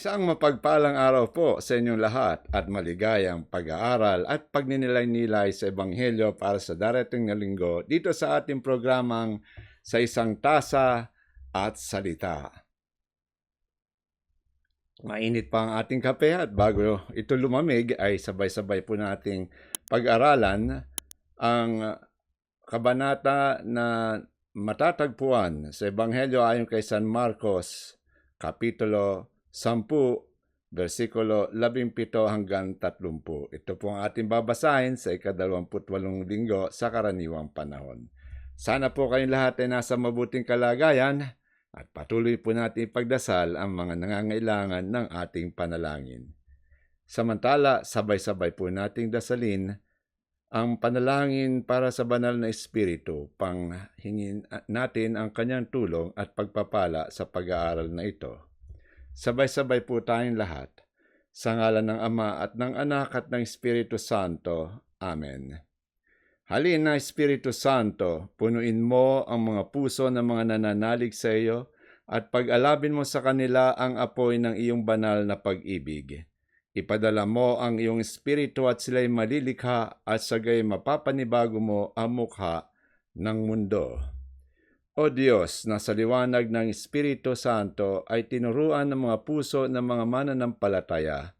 Isang mapagpalang araw po sa inyong lahat at maligayang pag-aaral at pagninilay-nilay sa Ebanghelyo para sa darating na linggo dito sa ating programang sa isang tasa at salita. Mainit pa ang ating kape at bago ito lumamig ay sabay-sabay po nating pag-aralan ang kabanata na matatagpuan sa Ebanghelyo ayon kay San Marcos, Kapitulo 10, versikulo 17 hanggang 30. Ito po ang ating babasahin sa ikadalawamputwalong linggo sa karaniwang panahon. Sana po kayong lahat ay nasa mabuting kalagayan at patuloy po natin ipagdasal ang mga nangangailangan ng ating panalangin. Samantala, sabay-sabay po nating dasalin ang panalangin para sa banal na espiritu pang hingin natin ang kanyang tulong at pagpapala sa pag-aaral na ito. Sabay-sabay po tayong lahat. Sa ngalan ng Ama at ng Anak at ng Espiritu Santo. Amen. Halina, Espiritu Santo, punuin mo ang mga puso ng mga nananalig sa iyo at pag-alabin mo sa kanila ang apoy ng iyong banal na pag-ibig. Ipadala mo ang iyong espiritu at sila'y malilikha at sagay mapapanibago mo ang mukha ng mundo. O Diyos, na sa liwanag ng Espiritu Santo ay tinuruan ng mga puso ng mga mananampalataya,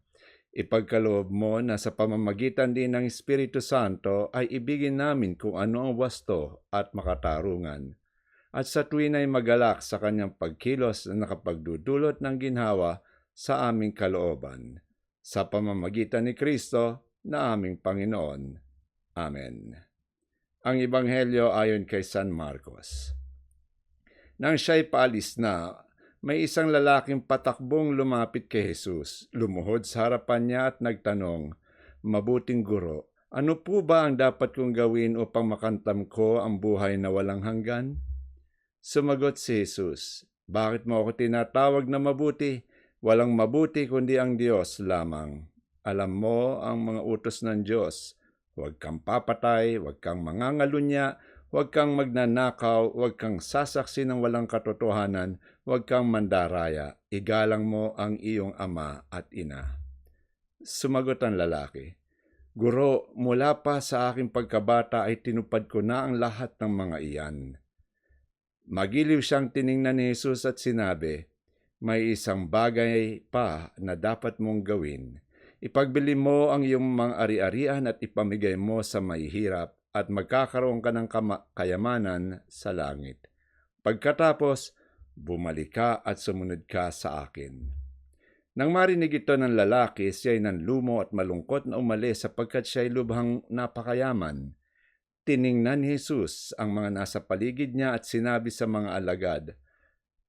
ipagkaloob mo na sa pamamagitan din ng Espiritu Santo ay ibigin namin kung ano ang wasto at makatarungan. At sa tuwin ay magalak sa kanyang pagkilos na nakapagdudulot ng ginhawa sa aming kalooban. Sa pamamagitan ni Kristo na aming Panginoon. Amen. Ang Ebanghelyo ayon kay San Marcos. Nang siya'y paalis na, may isang lalaking patakbong lumapit kay Jesus. Lumuhod sa harapan niya at nagtanong, Mabuting guro, ano po ba ang dapat kong gawin upang makantam ko ang buhay na walang hanggan? Sumagot si Jesus, Bakit mo ako tinatawag na mabuti? Walang mabuti kundi ang Diyos lamang. Alam mo ang mga utos ng Diyos. Huwag kang papatay, huwag kang mangangalunya, Huwag kang magnanakaw, huwag kang sasaksi ng walang katotohanan, huwag kang mandaraya, igalang mo ang iyong ama at ina. Sumagot ang lalaki, Guro, mula pa sa aking pagkabata ay tinupad ko na ang lahat ng mga iyan. Magiliw siyang tiningnan ni Jesus at sinabi, May isang bagay pa na dapat mong gawin. Ipagbili mo ang iyong mga ari-arian at ipamigay mo sa mahihirap at magkakaroon ka ng kayamanan sa langit. Pagkatapos, bumalik ka at sumunod ka sa akin. Nang marinig ito ng lalaki, siya ay nanlumo at malungkot na umalis sapagkat siya ay lubhang napakayaman. Tiningnan ni Jesus ang mga nasa paligid niya at sinabi sa mga alagad,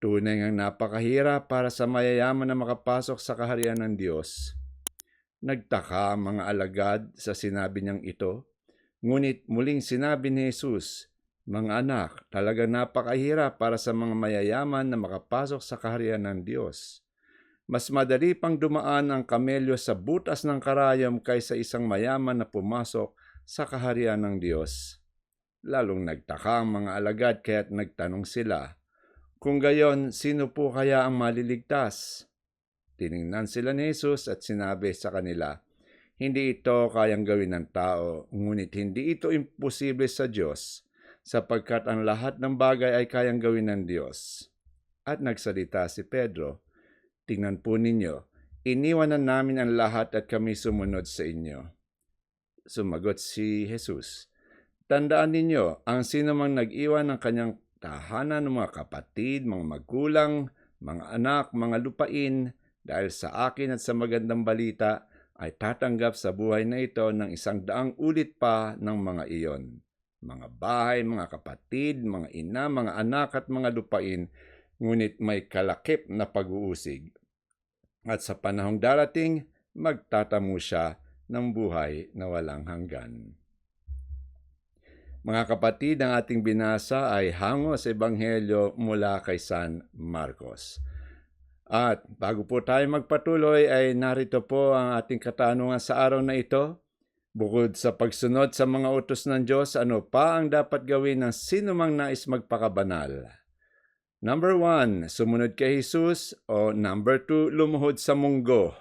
Tunay ngang napakahirap para sa mayayaman na makapasok sa kaharian ng Diyos. Nagtaka ang mga alagad sa sinabi niyang ito Ngunit muling sinabi ni Jesus, Mga anak, talaga napakahirap para sa mga mayayaman na makapasok sa kaharian ng Diyos. Mas madali pang dumaan ang kamelyo sa butas ng karayom kaysa isang mayaman na pumasok sa kaharian ng Diyos. Lalong nagtaka ang mga alagad kaya't nagtanong sila, Kung gayon, sino po kaya ang maliligtas? Tiningnan sila ni Jesus at sinabi sa kanila, hindi ito kayang gawin ng tao, ngunit hindi ito imposible sa Diyos, sapagkat ang lahat ng bagay ay kayang gawin ng Diyos. At nagsalita si Pedro, Tingnan po ninyo, iniwanan namin ang lahat at kami sumunod sa inyo. Sumagot si Jesus, Tandaan ninyo, ang sino mang nag-iwan ng kanyang tahanan ng mga kapatid, mga magulang, mga anak, mga lupain, dahil sa akin at sa magandang balita, ay tatanggap sa buhay na ito ng isang daang ulit pa ng mga iyon. Mga bahay, mga kapatid, mga ina, mga anak at mga lupain, ngunit may kalakip na pag-uusig. At sa panahong darating, magtatamo siya ng buhay na walang hanggan. Mga kapatid, ang ating binasa ay hango sa Ebanghelyo mula kay San Marcos. At bago po tayo magpatuloy ay narito po ang ating katanungan sa araw na ito. Bukod sa pagsunod sa mga utos ng Diyos, ano pa ang dapat gawin ng sino mang nais magpakabanal? Number one, sumunod kay Jesus. O number two, lumuhod sa munggo.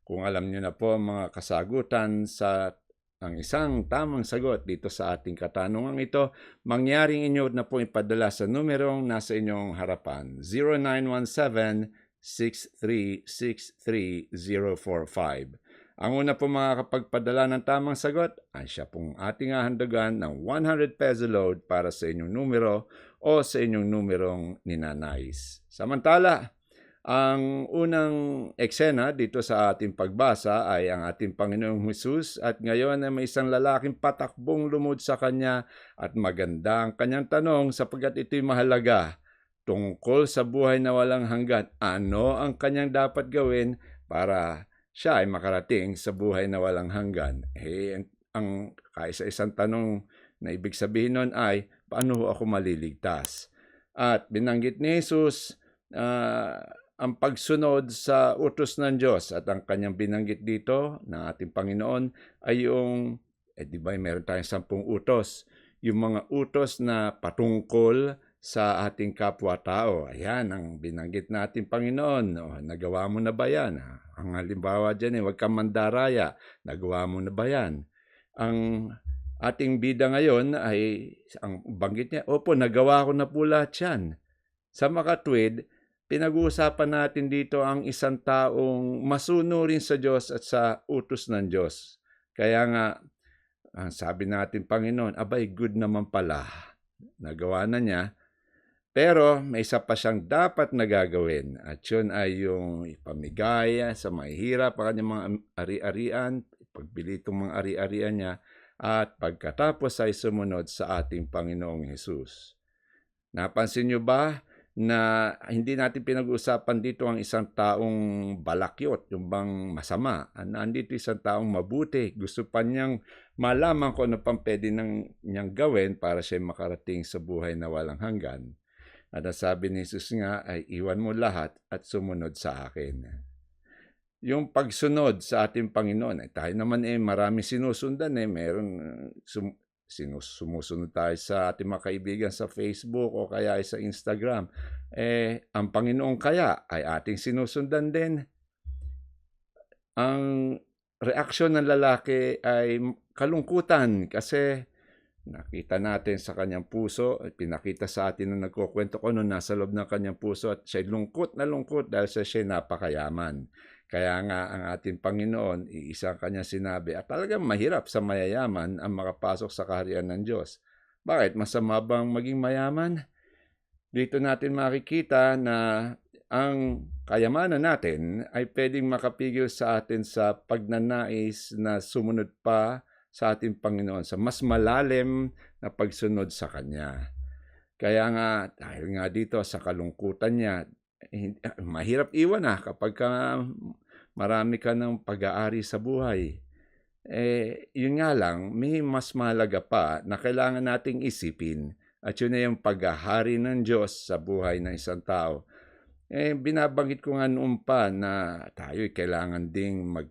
Kung alam niyo na po ang mga kasagutan sa ang isang tamang sagot dito sa ating katanungan ito, mangyaring inyo na po ipadala sa numerong nasa inyong harapan. 0917-6363045. Ang una po makakapagpadala ng tamang sagot ay siya pong ating hahandagan ng 100 peso load para sa inyong numero o sa inyong numerong ninanais. Samantala, ang unang eksena dito sa ating pagbasa ay ang ating Panginoong Hesus at ngayon ay may isang lalaking patakbong lumod sa kanya at maganda ang kanyang tanong sapagkat ito'y mahalaga tungkol sa buhay na walang hanggan. Ano ang kanyang dapat gawin para siya ay makarating sa buhay na walang hanggan? Eh, ang, ang kaisa-isang tanong na ibig sabihin nun ay, paano ako maliligtas? At binanggit ni Jesus, uh, ang pagsunod sa utos ng Diyos at ang kanyang binanggit dito ng ating Panginoon ay yung, eh di ba meron tayong sampung utos, yung mga utos na patungkol sa ating kapwa-tao. Ayan ang binanggit natin Panginoon. O, nagawa mo na ba yan? Ang halimbawa dyan eh, huwag kang mandaraya. Nagawa mo na ba yan? Ang ating bida ngayon ay, ang banggit niya, opo, nagawa ko na po lahat yan. Sa makatwid, pinag-uusapan natin dito ang isang taong masunurin sa Diyos at sa utos ng Diyos. Kaya nga, sabi natin, Panginoon, abay, good naman pala. Nagawa na niya. Pero may isa pa siyang dapat na gagawin at yun ay yung ipamigay sa mahihirap ang kanyang mga ari-arian, pagbili itong mga ari-arian niya at pagkatapos ay sumunod sa ating Panginoong Hesus. Napansin niyo ba na hindi natin pinag-uusapan dito ang isang taong balakyot, yung bang masama. Nandito isang taong mabuti. Gusto pa niyang malaman kung ano pang pwede nang, niyang gawin para siya makarating sa buhay na walang hanggan. At sabi ni Jesus nga ay iwan mo lahat at sumunod sa akin. Yung pagsunod sa ating Panginoon, eh, tayo naman eh marami sinusundan eh. Meron sum, sinus, tayo sa ating mga kaibigan sa Facebook o kaya sa Instagram. Eh, ang Panginoon kaya ay ating sinusundan din. Ang reaksyon ng lalaki ay kalungkutan kasi Nakita natin sa kanyang puso at pinakita sa atin nung nagkukwento ko nung nasa loob ng kanyang puso at siya lungkot na lungkot dahil sa siya napakayaman. Kaya nga ang ating Panginoon, iisang kanya sinabi at talagang mahirap sa mayayaman ang makapasok sa kaharian ng Diyos. Bakit? Masama bang maging mayaman? Dito natin makikita na ang kayamanan natin ay pwedeng makapigil sa atin sa pagnanais na sumunod pa sa ating Panginoon sa mas malalim na pagsunod sa Kanya. Kaya nga, dahil nga dito sa kalungkutan niya, eh, mahirap iwan ah kapag ka marami ka ng pag-aari sa buhay. Eh, yun nga lang, may mas mahalaga pa na kailangan nating isipin at yun na yung paghahari ng Diyos sa buhay ng isang tao. Eh, binabanggit ko nga noon pa na tayo kailangan ding mag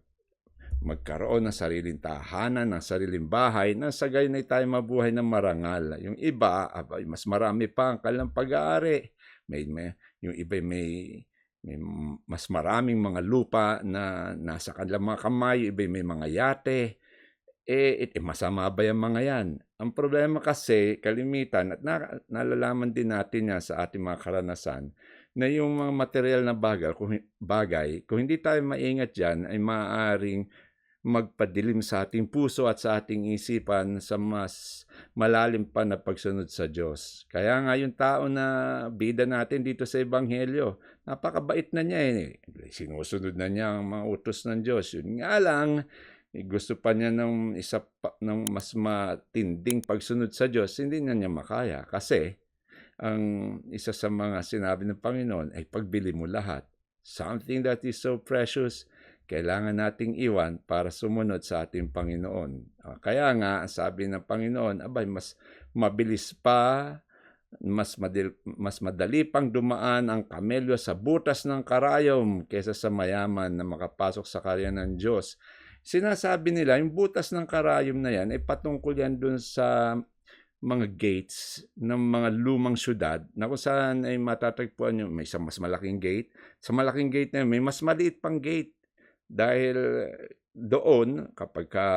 magkaroon ng sariling tahanan, ng sariling bahay, na sa gayon ay tayo mabuhay ng marangal. Yung iba, abay, mas marami pa ang kanilang pag-aari. May, may, yung iba may, may mas maraming mga lupa na nasa kanilang mga kamay, iba may mga yate. Eh, eh, masama ba yung mga yan? Ang problema kasi, kalimitan, at na, nalalaman din natin yan sa ating mga karanasan, na yung mga material na bagay, kung, bagay, kung hindi tayo maingat dyan, ay maaaring magpadilim sa ating puso at sa ating isipan sa mas malalim pa na pagsunod sa Diyos. Kaya nga yung tao na bida natin dito sa Ebanghelyo, napakabait na niya eh. Sinusunod na niya ang mga utos ng Diyos. Yun nga lang, eh, gusto pa niya ng isa pa, ng mas matinding pagsunod sa Diyos, hindi na niya makaya. Kasi, ang isa sa mga sinabi ng Panginoon ay pagbili mo lahat. Something that is so precious, kailangan nating iwan para sumunod sa ating Panginoon. Ah, kaya nga, sabi ng Panginoon, abay, mas mabilis pa, mas madali, mas madali pang dumaan ang kamelyo sa butas ng karayom kaysa sa mayaman na makapasok sa karya ng Diyos. Sinasabi nila, yung butas ng karayom na yan, ay patungkol yan dun sa mga gates ng mga lumang syudad na kung saan ay matatagpuan yung may isang mas malaking gate. Sa malaking gate na yun, may mas maliit pang gate dahil doon kapag ka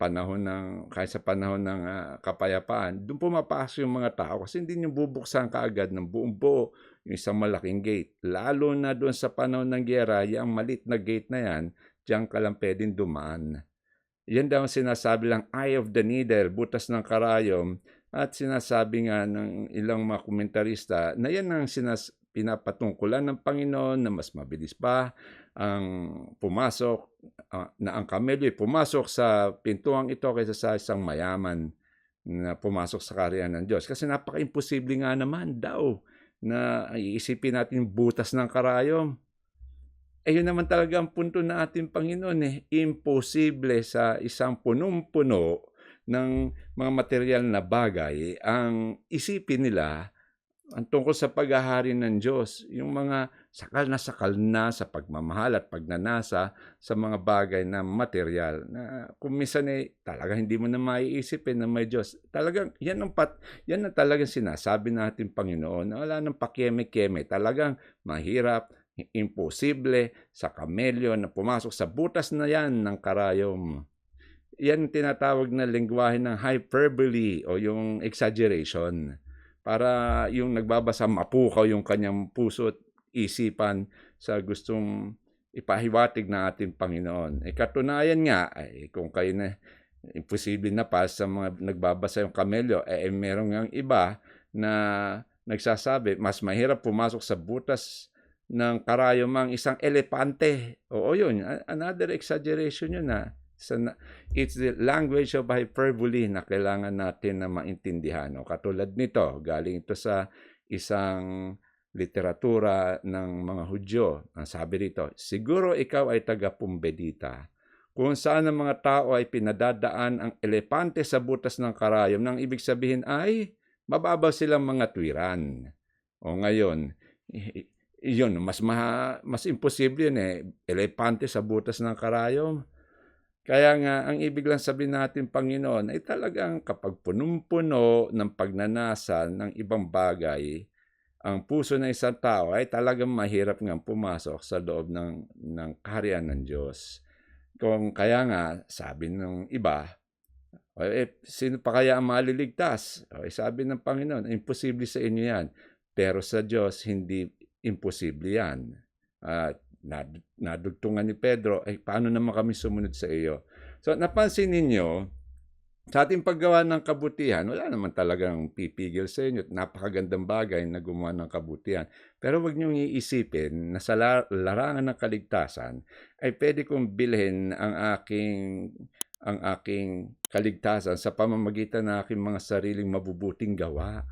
panahon ng kahit panahon ng ah, kapayapaan, doon pumapasok yung mga tao kasi hindi nyo bubuksan kaagad ng buong buo yung isang malaking gate. Lalo na doon sa panahon ng giyera, yung malit na gate na yan, diyan ka lang pwedeng dumaan. Yan daw ang sinasabi lang, eye of the needle, butas ng karayom. At sinasabi nga ng ilang mga komentarista na yan ang sinas pinapatungkulan ng Panginoon na mas mabilis pa ang pumasok, ah, na ang kamelyo ay pumasok sa pintuang ito kaysa sa isang mayaman na pumasok sa karyan ng Diyos. Kasi napaka-imposible nga naman daw na iisipin natin butas ng karayom. Eh yun naman talaga ang punto na ating Panginoon eh. Imposible sa isang punong-puno ng mga material na bagay ang isipin nila ang tungkol sa paghahari ng Diyos. Yung mga sakal na sakal na sa pagmamahal at pagnanasa sa mga bagay na material. Na kung minsan eh, talaga hindi mo na maiisipin na may Diyos. Talagang, yan ang, pat, yan ang talagang sinasabi natin Panginoon. Na wala nang pakieme-keme. Talagang mahirap, imposible sa kamelyo na pumasok sa butas na yan ng karayom. Yan tinatawag na lingwahe ng hyperbole o yung exaggeration para yung nagbabasa mapukaw yung kanyang puso at isipan sa gustong ipahiwatig na ating Panginoon. E katunayan nga, ay, kung kayo na imposible na pa sa mga nagbabasa yung kamelyo, eh, eh meron nga iba na nagsasabi, mas mahirap pumasok sa butas ng karayom ang isang elepante. Oo yun, another exaggeration yun na. It's the language of hyperbole na kailangan natin na maintindihan. O, katulad nito, galing ito sa isang literatura ng mga Hudyo. Ang sabi rito, siguro ikaw ay taga-Pumbedita, kung saan ang mga tao ay pinadadaan ang elepante sa butas ng karayom, nang ibig sabihin ay mababaw silang mga tuwiran. O ngayon, yun, mas, maha, mas imposible yun eh. Elepante sa butas ng karayom. Kaya nga, ang ibig lang sabihin natin, Panginoon, ay talagang kapag punong-puno ng pagnanasa ng ibang bagay, ang puso ng isang tao ay talagang mahirap nga pumasok sa loob ng, ng kaharian ng Diyos. Kung kaya nga, sabi ng iba, eh, sino pa kaya ang maliligtas? O, eh, sabi ng Panginoon, imposible sa inyo yan. Pero sa Diyos, hindi imposible yan. At uh, nadugtungan ni Pedro, ay paano naman kami sumunod sa iyo? So napansin ninyo, sa ating paggawa ng kabutihan, wala naman talagang pipigil sa inyo. Napakagandang bagay na gumawa ng kabutihan. Pero wag niyong iisipin na sa larangan ng kaligtasan ay pwede kong bilhin ang aking ang aking kaligtasan sa pamamagitan ng aking mga sariling mabubuting gawa.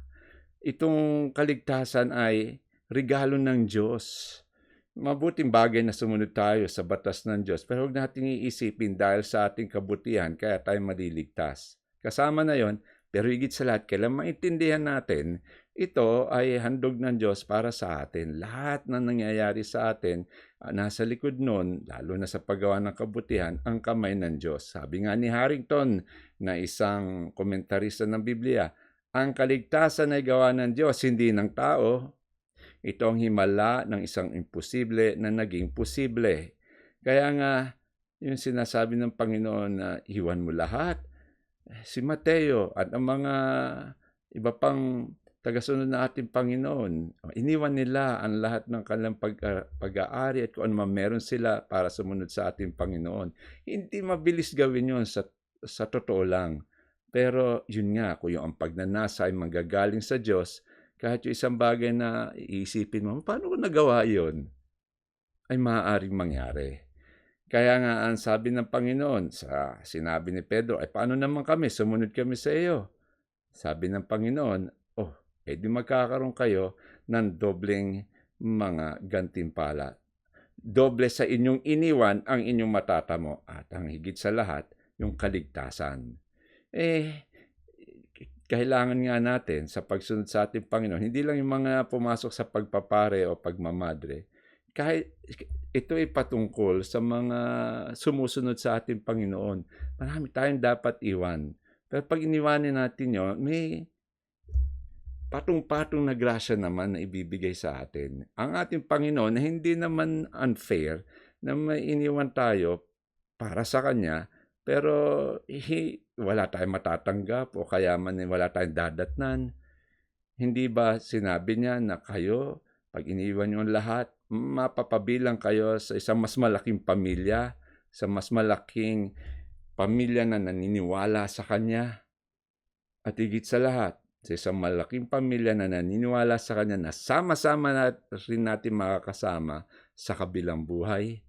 Itong kaligtasan ay regalo ng Diyos mabuting bagay na sumunod tayo sa batas ng Diyos pero huwag natin iisipin dahil sa ating kabutihan kaya tayo maliligtas. Kasama na yon pero higit sa lahat, kailan maintindihan natin, ito ay handog ng Diyos para sa atin. Lahat na nangyayari sa atin, uh, nasa likod nun, lalo na sa paggawa ng kabutihan, ang kamay ng Diyos. Sabi nga ni Harrington, na isang komentarista ng Biblia, ang kaligtasan ay gawa ng Diyos, hindi ng tao. Ito ang himala ng isang imposible na naging posible. Kaya nga, yung sinasabi ng Panginoon na iwan mo lahat, si Mateo at ang mga iba pang tagasunod na ating Panginoon, iniwan nila ang lahat ng kanilang pag, pag-aari at kung ano man meron sila para sumunod sa ating Panginoon. Hindi mabilis gawin yon sa, sa totoo lang. Pero yun nga, kung yung ang pagnanasa ay manggagaling sa Diyos, kahit yung isang bagay na iisipin mo, paano ko nagawa yon ay maaaring mangyari. Kaya nga ang sabi ng Panginoon sa sinabi ni Pedro, ay paano naman kami, sumunod kami sa iyo. Sabi ng Panginoon, oh, edi magkakaroon kayo ng dobleng mga gantimpala. Doble sa inyong iniwan ang inyong matatamo at ang higit sa lahat, yung kaligtasan. Eh, kailangan nga natin sa pagsunod sa ating Panginoon, hindi lang yung mga pumasok sa pagpapare o pagmamadre, kahit ito ay patungkol sa mga sumusunod sa ating Panginoon. Marami tayong dapat iwan. Pero pag iniwanin natin yun, may patong-patong na grasya naman na ibibigay sa atin. Ang ating Panginoon na hindi naman unfair na may iniwan tayo para sa Kanya, pero hi, wala tayong matatanggap o kaya man wala tayong dadatnan. Hindi ba sinabi niya na kayo, pag iniwan niyo ang lahat, mapapabilang kayo sa isang mas malaking pamilya, sa mas malaking pamilya na naniniwala sa Kanya. At higit sa lahat, sa isang malaking pamilya na naniniwala sa Kanya na sama-sama na rin natin makakasama sa kabilang buhay.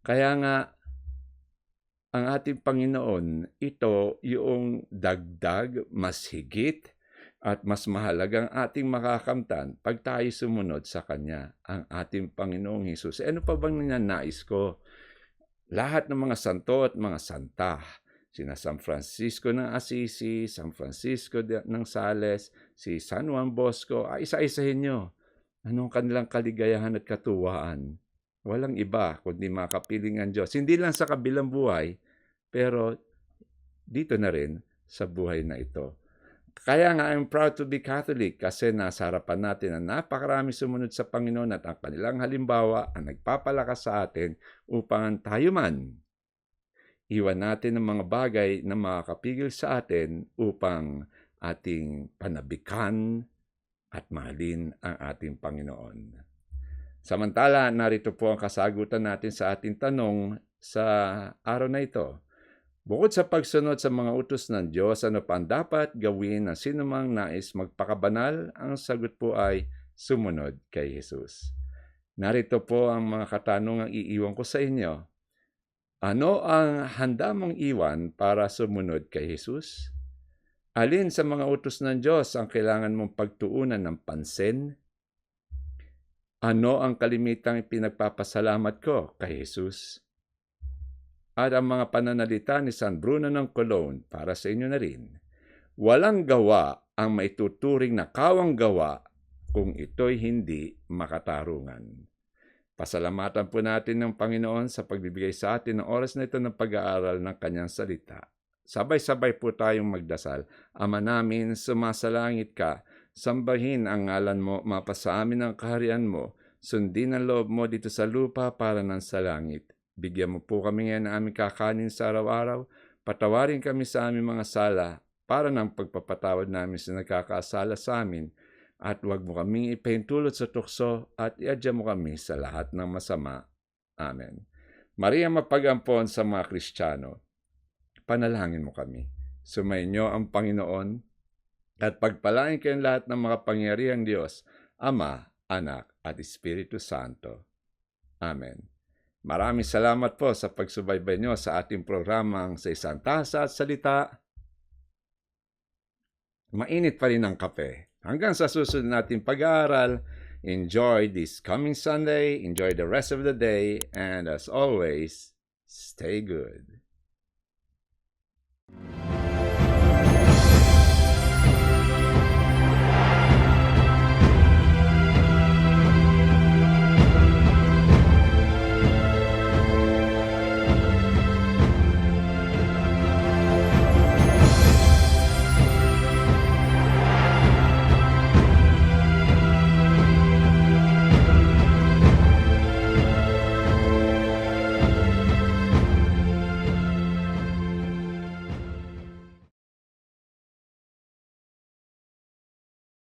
Kaya nga, ang ating Panginoon, ito yung dagdag, mas higit, at mas mahalagang ating makakamtan pag tayo sumunod sa Kanya, ang ating Panginoong Hesus. E ano pa bang ninanais ko? Lahat ng mga santo at mga santa, sina San Francisco ng Assisi, San Francisco ng Sales, si San Juan Bosco, ay isa-isahin nyo. Anong kanilang kaligayahan at katuwaan? Walang iba kundi makapiling ang Diyos. Hindi lang sa kabilang buhay, pero dito na rin sa buhay na ito. Kaya nga I'm proud to be Catholic kasi nasa harapan natin ang napakarami sumunod sa Panginoon at ang kanilang halimbawa ang nagpapalakas sa atin upang tayo man iwan natin ang mga bagay na makakapigil sa atin upang ating panabikan at mahalin ang ating Panginoon. Samantala, narito po ang kasagutan natin sa ating tanong sa araw na ito. Bukod sa pagsunod sa mga utos ng Diyos, ano pa ang dapat gawin ng sinumang nais magpakabanal? Ang sagot po ay sumunod kay Jesus. Narito po ang mga katanungang iiwan ko sa inyo. Ano ang handa mong iwan para sumunod kay Jesus? Alin sa mga utos ng Diyos ang kailangan mong pagtuunan ng pansin? Ano ang kalimitang pinagpapasalamat ko kay Jesus? at ang mga pananalita ni San Bruno ng Cologne para sa inyo na rin. Walang gawa ang maituturing na kawang gawa kung ito'y hindi makatarungan. Pasalamatan po natin ng Panginoon sa pagbibigay sa atin ng oras na ito ng pag-aaral ng kanyang salita. Sabay-sabay po tayong magdasal. Ama namin, sumasalangit ka, sambahin ang ngalan mo, mapasa amin ang kaharian mo, sundin ang loob mo dito sa lupa para ng sa langit. Bigyan mo po kami ngayon ng aming kakanin sa araw-araw. Patawarin kami sa aming mga sala para ng pagpapatawad namin sa nagkakasala sa amin. At huwag mo kaming ipahintulot sa tukso at iadya mo kami sa lahat ng masama. Amen. Maria mapagampon sa mga Kristiyano, panalangin mo kami. Sumayin ang Panginoon at pagpalain kayong lahat ng mga pangyarihang Diyos, Ama, Anak, at Espiritu Santo. Amen. Maraming salamat po sa pagsubaybay nyo sa ating programang sa isang tasa at salita. Mainit pa rin ang kape. Hanggang sa susunod nating pag-aaral, enjoy this coming Sunday, enjoy the rest of the day, and as always, stay good.